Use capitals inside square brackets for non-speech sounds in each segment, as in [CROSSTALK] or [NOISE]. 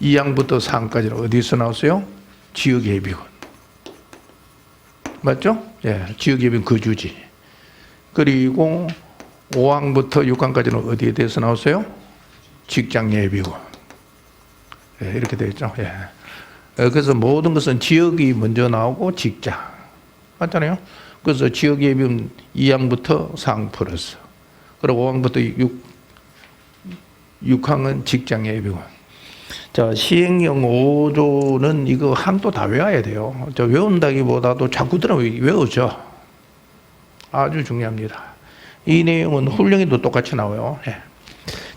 2항부터 4항까지는 어디서 나왔어요? 지역예비군. 맞죠? 예, 지역예비군 거주지. 그리고 5항부터 6항까지는 어디에 대해서 나왔어요? 직장예비군. 예, 이렇게 되어 있죠. 예. 어, 그래서 모든 것은 지역이 먼저 나오고 직장. 맞잖아요? 그래서 지역예비군 2항부터 4항 플러스. 그리고 5항부터 6, 6항은 직장예비군. 자, 시행령 5조는 이거 한도 다 외워야 돼요. 저 외운다기보다도 자꾸 들어 외우죠. 아주 중요합니다. 이 내용은 훈령에도 똑같이 나와요. 예.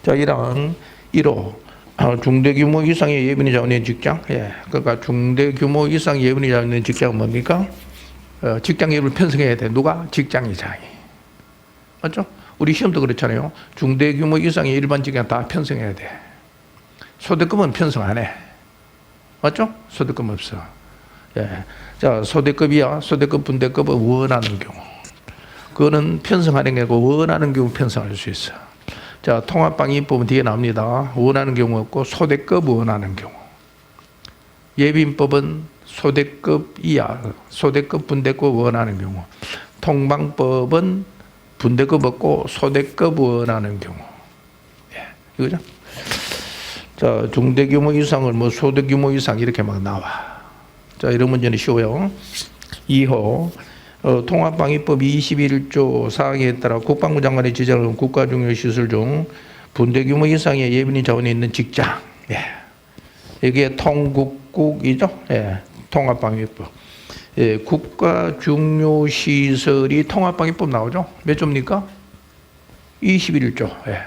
자, 1항 1호 어, 중대 규모 이상의 예비인이 잡는 직장. 예. 그러니까 중대 규모 이상 예비인이 잡는 직장은 뭡니까? 어, 직장 예비를 편성해야 돼. 누가? 직장이장이. 맞죠? 우리 시험도 그렇잖아요. 중대 규모 이상의 일반 직장 다 편성해야 돼. 소대급은 편성 안 해. 맞죠? 소대급 없어. 예. 자, 소대급이야. 소대급, 분대급은 원하는 경우. 그거는 편성하는 게 아니고 원하는 경우 편성할 수 있어. 자, 통합방위법은 뒤에 나옵니다. 원하는 경우 없고 소대급 원하는 경우. 예빈법은 소대급 이하, 소대급 분대급 원하는 경우. 통방법은 분대급 없고 소대급 원하는 경우. 예, 이거죠? 자, 중대 규모 이상을 뭐 소대 규모 이상 이렇게 막 나와. 자, 이런 문제는 쉬워요. 2호 어, 통합방위법 21조 사항에 따라 국방부 장관의 지정은 국가중요시설 중 분대 규모 이상의 예비인 자원이 있는 직장. 예. 이게 통국국이죠. 예. 통합방위법. 예. 국가중요시설이 통합방위법 나오죠. 몇 조입니까? 21조. 예.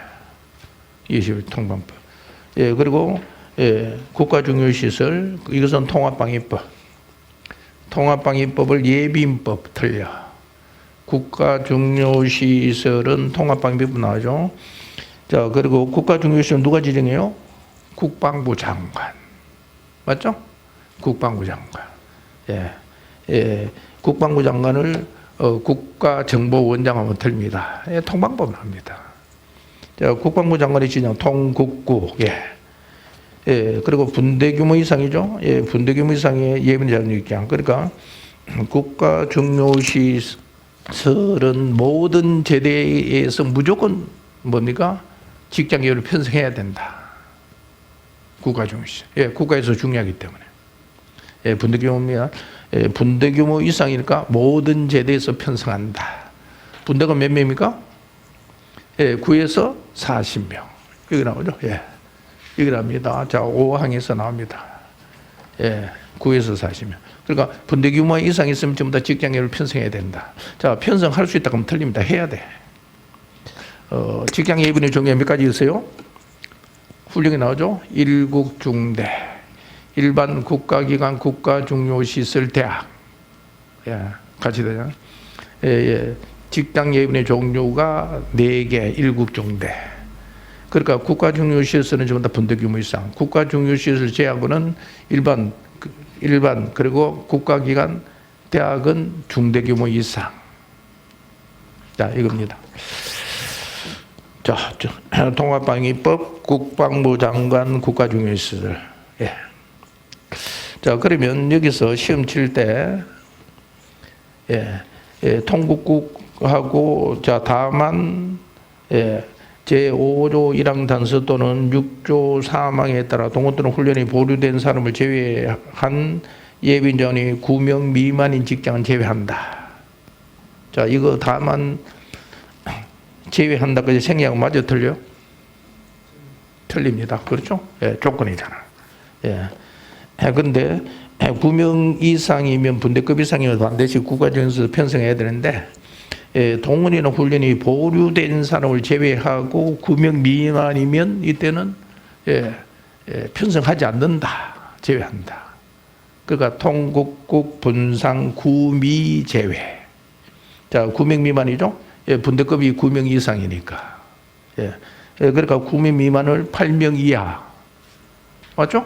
21 통방법. 예. 그리고 예. 국가중요시설 이것은 통합방위법. 통합방위법을 예비인법 틀려. 국가중요시설은 통합방위법 나오죠. 자, 그리고 국가중요시설 누가 지정해요? 국방부 장관. 맞죠? 국방부 장관. 예. 예. 국방부 장관을 어, 국가정보원장 하면 틀립니다. 예, 통방법 나옵니다. 자, 국방부 장관이 지정 통국국. 예. 예, 그리고 분대 규모 이상이죠. 예, 분대 규모 이상의 예비인 자료 입장. 그러니까 국가 중요시 설은 모든 제대에서 무조건 뭡니까? 직장 계열을 편성해야 된다. 국가 중요시설. 예, 국가에서 중요하기 때문에. 예, 분대 규모입니다. 예, 분대 규모 이상이니까 모든 제대에서 편성한다. 분대가 몇 명입니까? 예, 9에서 40명. 여기 나오죠. 예. 여기 나옵니다. 자, 5항에서 나옵니다. 예, 9에서 40명. 그러니까 분대 규모 이상 있으면 전부 다 직장계를 편성해야 된다. 자, 편성할 수 있다 그러면 틀립니다. 해야 돼. 어, 직장 예비의 종류가 몇 가지 있어요? 훈령이 나오죠? 일국 중대, 일반 국가기관 국가중요시설 대학. 예, 같이 되죠? 예, 예. 직장 예비의 종류가 4개, 일국 중대. 그러니까 국가 중요 시설은 전부 다 분대 규모 이상. 국가 중요 시설 제하고는 일반 그, 일반 그리고 국가 기관 대학은 중대 규모 이상. 자 이겁니다. 자 [CLEARS THROAT] 통합방위법 국방부 장관 국가 중요 시설. 예. 자 그러면 여기서 시험 칠 때 예, 예, 통국국 하고 자 다만 예. 제 5조 1항 단서 또는 6조 3항에 따라 동원 또는 훈련이 보류된 사람을 제외한 예비인전이 9명 미만인 직장은 제외한다. 자, 이거 다만 제외한다. 그 생략 맞아 틀려? 틀립니다. 그렇죠? 예, 조건이잖아. 예. 근데 9명 이상이면 분대급 이상이면 반드시 국가정에서 편성해야 되는데 예, 동원이나 훈련이 보류된 사람을 제외하고 9명 미만이면 이때는 예, 예, 편성하지 않는다. 제외한다. 그러니까 통국국 분상 구미 제외. 자, 9명 미만이죠? 예, 분대급이 9명 이상이니까. 예, 예, 그러니까 9명 미만을 8명 이하. 맞죠?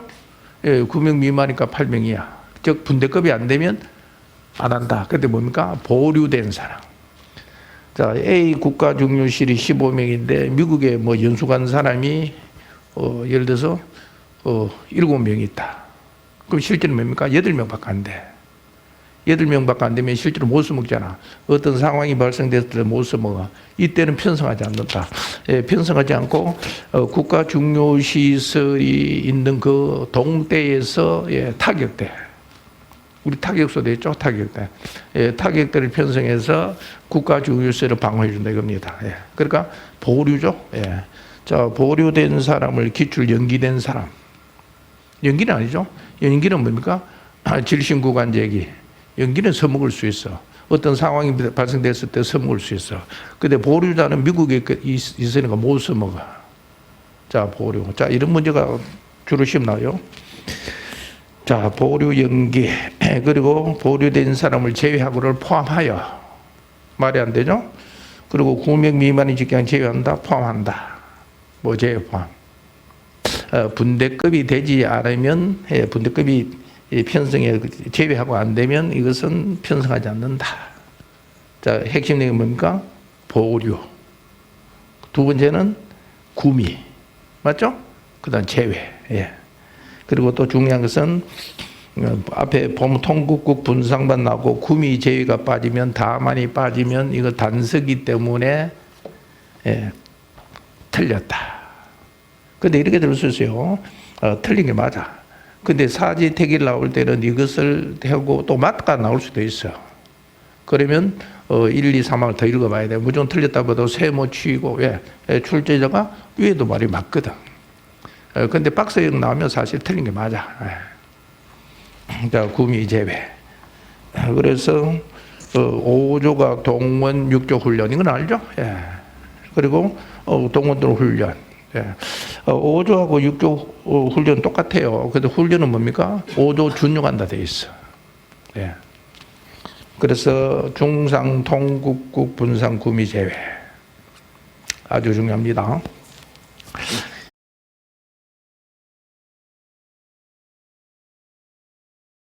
예, 9명 미만이니까 8명 이하. 즉, 분대급이 안 되면 안 한다. 근데 뭡니까? 보류된 사람. 자, A 국가 중요실이 15명인데 미국에 뭐 연수 간 사람이 어, 예를 들어서 어, 일곱 명이 있다. 그럼 실제로 뭡니까? 여덟 명밖에 안 돼. 여덟 명밖에 안 되면 실제로 못 써먹잖아. 어떤 상황이 발생됐을 때 못 써먹어. 이때는 편성하지 않는다. 예, 편성하지 않고 어, 국가 중요 시설이 있는 그 동대에서 예, 타격대. 우리 타격소대 있죠? 타격대. 예, 타격대를 편성해서 국가 중요 시설을 방어해 준다 이겁니다. 예, 그러니까 보류죠. 예. 자, 보류된 사람을 기출 연기된 사람. 연기는 아니죠. 연기는 뭡니까? 아, 질신구간 제기. 연기는 써먹을 수 있어. 어떤 상황이 발생됐을 때 써먹을 수 있어. 근데 보류자는 미국에 그 있- 있으니까 못 써먹어. 자, 보류. 자, 이런 문제가 주로 나와요. 자, 보류 연기. 그리고 보류된 사람을 제외하고를 포함하여. 말이 안 되죠? 그리고 9명 미만의 직장 제외한다, 포함한다. 뭐 제외 포함. 어, 분대급이 되지 않으면 예, 분대급이 이 편성에 제외하고 안 되면 이것은 편성하지 않는다. 자, 핵심 내용이 뭡니까? 보류. 두 번째는 구미. 맞죠? 그 다음 제외. 예. 그리고 또 중요한 것은 어, 앞에 범통국국 분상만 나고 구미 제외가 빠지면 다만이 빠지면 이거 단서기 때문에 예, 틀렸다. 근데 이렇게 들을 수 있어요. 어, 틀린 게 맞아. 근데 사지 택일 나올 때는 이것을 하고 또 맞가 나올 수도 있어. 그러면 어, 1, 2, 3항을 더 읽어봐야 돼. 무조건 틀렸다고도 세모 치고 예, 예, 출제자가 위에도 말이 맞거든. 어, 근데 박스형 나오면 사실 틀린 게 맞아. 예. 자, 구미 제외. 그래서 어, 5조가 동원 6조 훈련 이건 알죠? 예. 그리고 어, 동원들 훈련. 예. 어, 5조하고 6조 어, 훈련 똑같아요. 근데 훈련은 뭡니까? 5조 준용한다 돼 있어. 예. 그래서 중상 통국국 분상 구미 제외 아주 중요합니다.